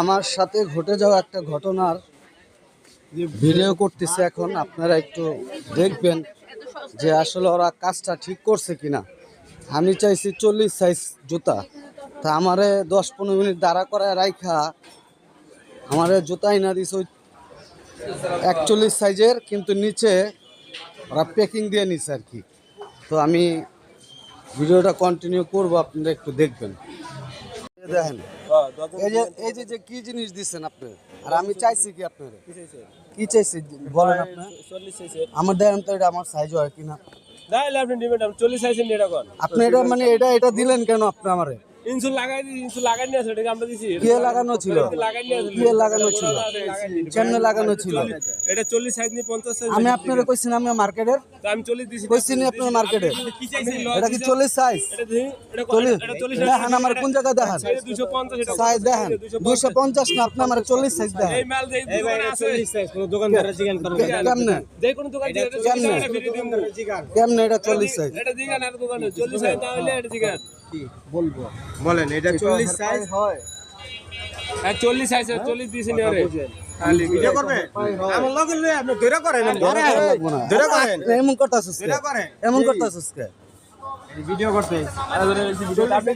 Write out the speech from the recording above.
আমার সাথে ঘটে যাওয়া একটা ঘটনার ভিডিও করতেছে এখন, আপনারা একটু দেখবেন যে আসলে ওরা কাজটা ঠিক করছে কিনা। আমি চাইছি চল্লিশ সাইজ জুতা। তা আমারে দশ পনেরো মিনিট দাঁড়া করায় রাইখা, আমারে জুতাই না দিস ওই একচল্লিশ সাইজের কিন্তু নিচে ওরা প্যাকিং দিয়ে নিছে আর কি। তো আমি ভিডিওটা কন্টিনিউ করব, আপনারা একটু দেখবেন। দেখেন এই যে এই যে কি জিনিস দিচ্ছেন আপনি? আর আমি চাইছি। কি আপনার? কি চাইছি? বলেন আপনি? আমার দেখেন তো এটা আমার সাইজ হয় কিনা। আপনি এটা মানে এটা এটা দিলেন কেন আপনি আমারে? ইনসুল লাগাই ইনসুল লাগাই নিয়ে আসলে আমরা দিছি। কি লাগানো ছিল? লাগাই নিয়ে আসলে কি লাগানো ছিল? কেমনে লাগানো ছিল? এটা চল্লিশ সাইজ নিয়ে পঞ্চাশ সাইজ আমি আপনারে কইছি আমি মার্কেটের। তো আমি চল্লিশ দিছি কইছি নি আপনার মার্কেটে কি এটা কি চল্লিশ সাইজ? এটা দিই এটা চল্লিশ। এটা চল্লিশ দেখেন আমার কোন জায়গায় দেখেন? দুশো পঞ্চাশ এটা সাইজ দেখেন। দুইশো পঞ্চাশ। না আপনি আমার চল্লিশ সাইজ এই মাল দেই কেমনে? কেমনে এটা চল্লিশ সাইজ? এটা দিগান আর দোকানে চল্লিশ সাইজ না হলে এটা দিগান বলেন এটা চল্লিশ সাইজ হয়। হ্যাঁ চল্লিশ সাইজ চল্লিশ দিছি নিয়ে ভিডিও করবে? আমার লগে লয়ে আপনি ধরে করেন ধরে ধরে করেন। এমন করতেছিস কে? ধরে করেন। এমন করতেছিস কে? ভিডিও করতে। আপনি